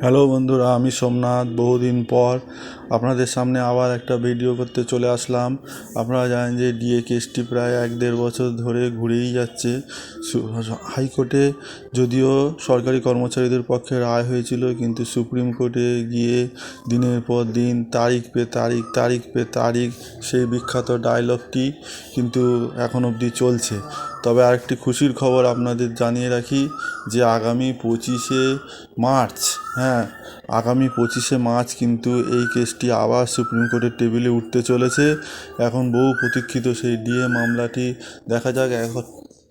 Hello বন্ধুরা, আমি সোমনাথ। বহুদিন পর আপনাদের সামনে আবার একটা ভিডিও করতে চলে আসলাম। আপনারা জানেন যে ডিএ কেসটি প্রায় এক দেড় বছর ধরে ঘুরেই যাচ্ছে। হাইকোর্টে যদিও সরকারি কর্মচারীদের পক্ষে রায় হয়েছিল, কিন্তু সুপ্রিম কোর্টে গিয়ে দিনের পর দিন, তারিখ পে তারিখ তারিখ পে তারিখ, সেই বিখ্যাত ডায়লগটি কিন্তু এখন অবধি চলছে। তবে আরেকটি খুশির খবর আপনাদের জানিয়ে রাখি যে আগামী পঁচিশে মার্চ হ্যাঁ আগামী পঁচিশে মার্চ কিন্তু এই কেসটি আবার সুপ্রিম কোর্টের টেবিলে উঠতে চলেছে। এখন বহু প্রতীক্ষিত সেই ডিএ মামলাটি দেখা যাক, এখন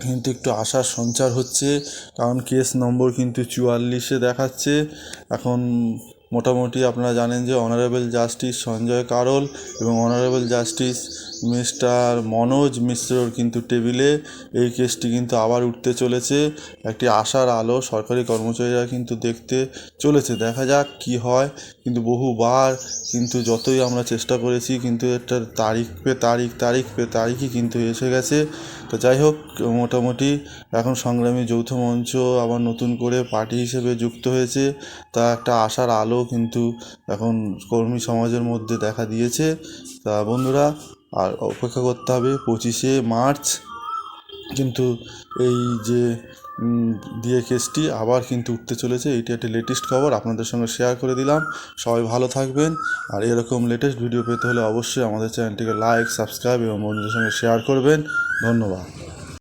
কিন্তু একটু আশার সঞ্চার হচ্ছে, কারণ কেস নম্বর কিন্তু চুয়াল্লিশে দেখাচ্ছে। এখন মোটামুটি আপনারা জানেন যে অনারেবল জাস্টিস সঞ্জয় কারোল এবং অনারেবল জাস্টিস মিস্টার মনোজ মিশ্রর কিন্তু টেবিলে এই কেসটি কিন্তু আবার উঠতে চলেছে। একটি আশার আলো সরকারি কর্মচারীরা কিন্তু দেখতে চলেছে। দেখা যাক কি হয়। কিন্তু বহুবার কিন্তু যতই আমরা চেষ্টা করেছি, কিন্তু এটার তারিখ পে তারিখ তারিখ পে তারিখই কিন্তু এসে গেছে। তো যাই হোক, মোটামুটি এখন সংগ্রামী যৌথ মঞ্চ আবার নতুন করে পার্টি হিসেবে যুক্ত হয়েছে। তা একটা আশার আলো কিন্তু এখন কর্মী সমাজের মধ্যে দেখা দিয়েছে। তা বন্ধুরা, আর অপেক্ষা করতে হবে পঁচিশে মার্চ। কিন্তু এই যে দিয়ে কেসটি আবার কিন্তু উঠতে চলেছে। এটি একটি লেটেস্ট খবর, আপনাদের সঙ্গে শেয়ার করে দিলাম। সবাই ভালো থাকবেন। আর এরকম লেটেস্ট ভিডিও পেতে হলে অবশ্যই আমাদের চ্যানেলটিকে লাইক সাবস্ক্রাইব এবং বন্ধুদের সঙ্গে শেয়ার করবেন। ধন্যবাদ।